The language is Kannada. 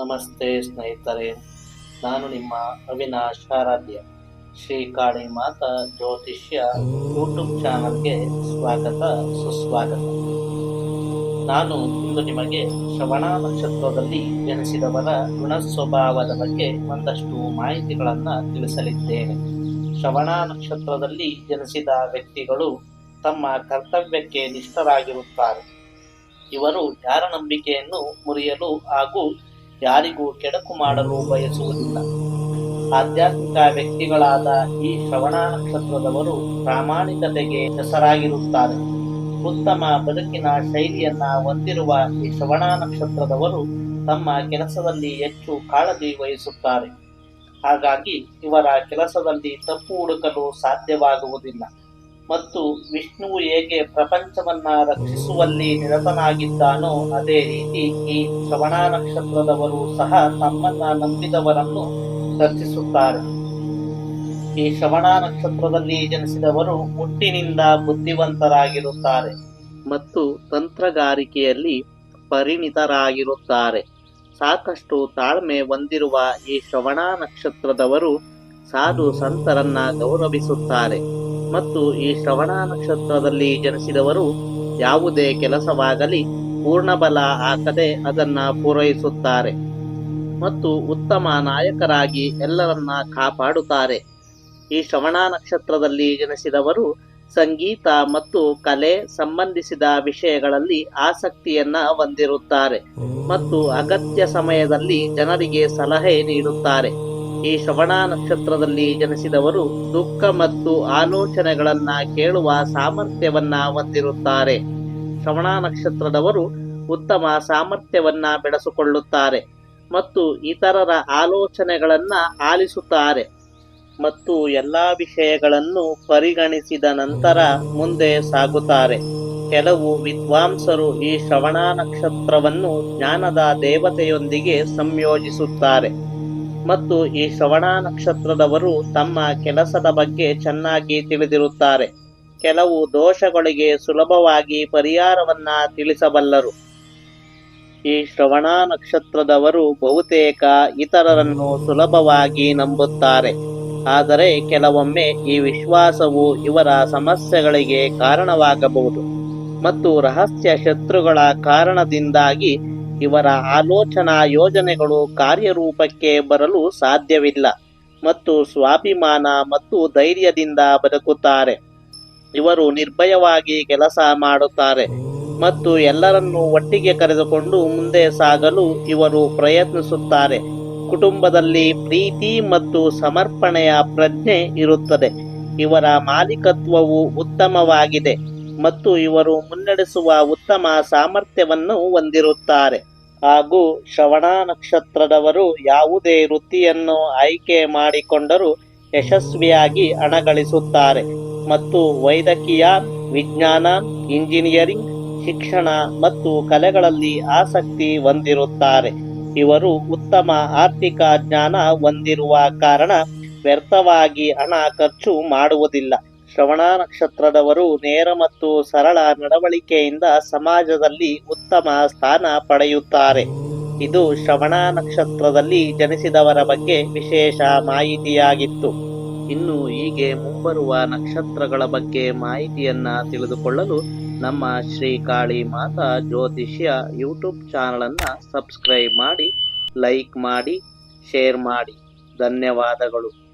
ನಮಸ್ತೆ ಸ್ನೇಹಿತರೆ, ನಾನು ನಿಮ್ಮ ಅವಿನಾಶ್ ಆರಾಧ್ಯ. ಶ್ರೀ ಕಾಳಿ ಮಾತಾ ಜ್ಯೋತಿಷ್ಯ ಯೂಟ್ಯೂಬ್ ಚಾನಲ್ಗೆ ಸ್ವಾಗತ, ಸುಸ್ವಾಗತ. ನಾನು ಇಂದು ನಿಮಗೆ ಶ್ರವಣ ನಕ್ಷತ್ರದಲ್ಲಿ ಜನಿಸಿದವರ ಗುಣ ಸ್ವಭಾವದ ಬಗ್ಗೆ ಒಂದಷ್ಟು ಮಾಹಿತಿಗಳನ್ನು ತಿಳಿಸಲಿದ್ದೇನೆ. ಶ್ರವಣ ನಕ್ಷತ್ರದಲ್ಲಿ ಜನಿಸಿದ ವ್ಯಕ್ತಿಗಳು ತಮ್ಮ ಕರ್ತವ್ಯಕ್ಕೆ ನಿಷ್ಠರಾಗಿರುತ್ತಾರೆ. ಇವರು ಯಾರ ನಂಬಿಕೆಯನ್ನು ಮುರಿಯಲು ಹಾಗೂ ಯಾರಿಗೂ ಕೆಡಕು ಮಾಡಲು ಬಯಸುವುದಿಲ್ಲ. ಆಧ್ಯಾತ್ಮಿಕ ವ್ಯಕ್ತಿಗಳಾದ ಈ ಶ್ರವಣ ನಕ್ಷತ್ರದವರು ಪ್ರಾಮಾಣಿಕತೆಗೆ ಹೆಸರಾಗಿರುತ್ತಾರೆ. ಉತ್ತಮ ಬದುಕಿನ ಶೈಲಿಯನ್ನ ಹೊಂದಿರುವ ಈ ಶ್ರವಣ ನಕ್ಷತ್ರದವರು ತಮ್ಮ ಕೆಲಸದಲ್ಲಿ ಹೆಚ್ಚು ಕಾಳಜಿ ವಹಿಸುತ್ತಾರೆ. ಹಾಗಾಗಿ ಇವರ ಕೆಲಸದಲ್ಲಿ ತಪ್ಪು ಹುಡುಕಲು ಸಾಧ್ಯವಾಗುವುದಿಲ್ಲ. ಮತ್ತು ವಿಷ್ಣುವು ಹೇಗೆ ಪ್ರಪಂಚವನ್ನ ರಕ್ಷಿಸುವಲ್ಲಿ ನಿರತನಾಗಿದ್ದಾನೋ ಅದೇ ರೀತಿ ಈ ಶ್ರವಣ ನಕ್ಷತ್ರದವರು ಸಹ ತಮ್ಮನ್ನ ನಂಬಿದವರನ್ನು ರಕ್ಷಿಸುತ್ತಾರೆ. ಈ ಶ್ರವಣ ನಕ್ಷತ್ರದಲ್ಲಿ ಜನಿಸಿದವರು ಹುಟ್ಟಿನಿಂದ ಬುದ್ಧಿವಂತರಾಗಿರುತ್ತಾರೆ ಮತ್ತು ತಂತ್ರಗಾರಿಕೆಯಲ್ಲಿ ಪರಿಣಿತರಾಗಿರುತ್ತಾರೆ. ಸಾಕಷ್ಟು ತಾಳ್ಮೆ ಹೊಂದಿರುವ ಈ ಶ್ರವಣ ನಕ್ಷತ್ರದವರು ಸಾಧು ಸಂತರನ್ನ ಗೌರವಿಸುತ್ತಾರೆ. ಮತ್ತು ಈ ಶ್ರವಣ ನಕ್ಷತ್ರದಲ್ಲಿ ಜನಿಸಿದವರು ಯಾವುದೇ ಕೆಲಸವಾಗಲಿ ಪೂರ್ಣ ಬಲ ಹಾಕದೆ ಅದನ್ನ ಪೂರೈಸುತ್ತಾರೆ ಮತ್ತು ಉತ್ತಮ ನಾಯಕರಾಗಿ ಎಲ್ಲರನ್ನ ಕಾಪಾಡುತ್ತಾರೆ. ಈ ಶ್ರವಣ ನಕ್ಷತ್ರದಲ್ಲಿ ಜನಿಸಿದವರು ಸಂಗೀತ ಮತ್ತು ಕಲೆ ಸಂಬಂಧಿಸಿದ ವಿಷಯಗಳಲ್ಲಿ ಆಸಕ್ತಿಯನ್ನ ಹೊಂದಿರುತ್ತಾರೆ. ಮತ್ತು ಅಗತ್ಯ ಸಮಯದಲ್ಲಿ ಜನರಿಗೆ ಸಲಹೆ ನೀಡುತ್ತಾರೆ. ಈ ಶ್ರವಣ ನಕ್ಷತ್ರದಲ್ಲಿ ಜನಿಸಿದವರು ದುಃಖ ಮತ್ತು ಆಲೋಚನೆಗಳನ್ನ ಕೇಳುವ ಸಾಮರ್ಥ್ಯವನ್ನ ಹೊಂದಿರುತ್ತಾರೆ. ಶ್ರವಣ ನಕ್ಷತ್ರದವರು ಉತ್ತಮ ಸಾಮರ್ಥ್ಯವನ್ನ ಬೆಳೆಸಿಕೊಳ್ಳುತ್ತಾರೆ ಮತ್ತು ಇತರರ ಆಲೋಚನೆಗಳನ್ನ ಆಲಿಸುತ್ತಾರೆ ಮತ್ತು ಎಲ್ಲಾ ವಿಷಯಗಳನ್ನು ಪರಿಗಣಿಸಿದ ನಂತರ ಮುಂದೆ ಸಾಗುತ್ತಾರೆ. ಕೆಲವು ವಿದ್ವಾಂಸರು ಈ ಶ್ರವಣ ನಕ್ಷತ್ರವನ್ನು ಜ್ಞಾನದ ದೇವತೆಯೊಂದಿಗೆ ಸಂಯೋಜಿಸುತ್ತಾರೆ. ಮತ್ತು ಈ ಶ್ರವಣ ನಕ್ಷತ್ರದವರು ತಮ್ಮ ಕೆಲಸದ ಬಗ್ಗೆ ಚೆನ್ನಾಗಿ ತಿಳಿದಿರುತ್ತಾರೆ. ಕೆಲವು ದೋಷಗಳಿಗೆ ಸುಲಭವಾಗಿ ಪರಿಹಾರವನ್ನ ತಿಳಿಸಬಲ್ಲರು. ಈ ಶ್ರವಣ ನಕ್ಷತ್ರದವರು ಬಹುತೇಕ ಇತರರನ್ನು ಸುಲಭವಾಗಿ ನಂಬುತ್ತಾರೆ. ಆದರೆ ಕೆಲವೊಮ್ಮೆ ಈ ವಿಶ್ವಾಸವು ಇವರ ಸಮಸ್ಯೆಗಳಿಗೆ ಕಾರಣವಾಗಬಹುದು. ಮತ್ತು ರಹಸ್ಯ ಶತ್ರುಗಳ ಕಾರಣದಿಂದಾಗಿ ಇವರ ಆಲೋಚನಾ ಯೋಜನೆಗಳು ಕಾರ್ಯರೂಪಕ್ಕೆ ಬರಲು ಸಾಧ್ಯವಿಲ್ಲ ಮತ್ತು ಸ್ವಾಭಿಮಾನ ಮತ್ತು ಧೈರ್ಯದಿಂದ ಬದುಕುತ್ತಾರೆ. ಇವರು ನಿರ್ಭಯವಾಗಿ ಕೆಲಸ ಮಾಡುತ್ತಾರೆ ಮತ್ತು ಎಲ್ಲರನ್ನೂ ಒಟ್ಟಿಗೆ ಕರೆದುಕೊಂಡು ಮುಂದೆ ಸಾಗಲು ಇವರು ಪ್ರಯತ್ನಿಸುತ್ತಾರೆ. ಕುಟುಂಬದಲ್ಲಿ ಪ್ರೀತಿ ಮತ್ತು ಸಮರ್ಪಣೆಯ ಪ್ರಜ್ಞೆ ಇರುತ್ತದೆ. ಇವರ ಮಾಲೀಕತ್ವವು ಉತ್ತಮವಾಗಿದೆ. ಮತ್ತು ಇವರು ಮುನ್ನಡೆಸುವ ಉತ್ತಮ ಸಾಮರ್ಥ್ಯವನ್ನು ಹೊಂದಿರುತ್ತಾರೆ. ಹಾಗೂ ಶ್ರವಣ ನಕ್ಷತ್ರದವರು ಯಾವುದೇ ವೃತ್ತಿಯನ್ನು ಆಯ್ಕೆ ಮಾಡಿಕೊಂಡರೂ ಯಶಸ್ವಿಯಾಗಿ ಹಣ ಗಳಿಸುತ್ತಾರೆ ಮತ್ತು ವೈದ್ಯಕೀಯ, ವಿಜ್ಞಾನ, ಇಂಜಿನಿಯರಿಂಗ್, ಶಿಕ್ಷಣ ಮತ್ತು ಕಲೆಗಳಲ್ಲಿ ಆಸಕ್ತಿ ಹೊಂದಿರುತ್ತಾರೆ. ಇವರು ಉತ್ತಮ ಆರ್ಥಿಕ ಜ್ಞಾನ ಹೊಂದಿರುವ ಕಾರಣ ವ್ಯರ್ಥವಾಗಿ ಹಣ ಖರ್ಚು ಮಾಡುವುದಿಲ್ಲ. ಶ್ರವಣ ನಕ್ಷತ್ರದವರು ನೇರ ಮತ್ತು ಸರಳ ನಡವಳಿಕೆಯಿಂದ ಸಮಾಜದಲ್ಲಿ ಉತ್ತಮ ಸ್ಥಾನ ಪಡೆಯುತ್ತಾರೆ. ಇದು ಶ್ರವಣ ನಕ್ಷತ್ರದಲ್ಲಿ ಜನಿಸಿದವರ ಬಗ್ಗೆ ವಿಶೇಷ ಮಾಹಿತಿಯಾಗಿತ್ತು. ಇನ್ನು ಹೀಗೆ ಮುಂಬರುವ ನಕ್ಷತ್ರಗಳ ಬಗ್ಗೆ ಮಾಹಿತಿಯನ್ನ ತಿಳಿದುಕೊಳ್ಳಲು ನಮ್ಮ ಶ್ರೀ ಕಾಳಿ ಮಾತಾ ಜ್ಯೋತಿಷ್ಯ ಯೂಟ್ಯೂಬ್ ಚಾನಲನ್ನು ಸಬ್ಸ್ಕ್ರೈಬ್ ಮಾಡಿ, ಲೈಕ್ ಮಾಡಿ, ಶೇರ್ ಮಾಡಿ. ಧನ್ಯವಾದಗಳು.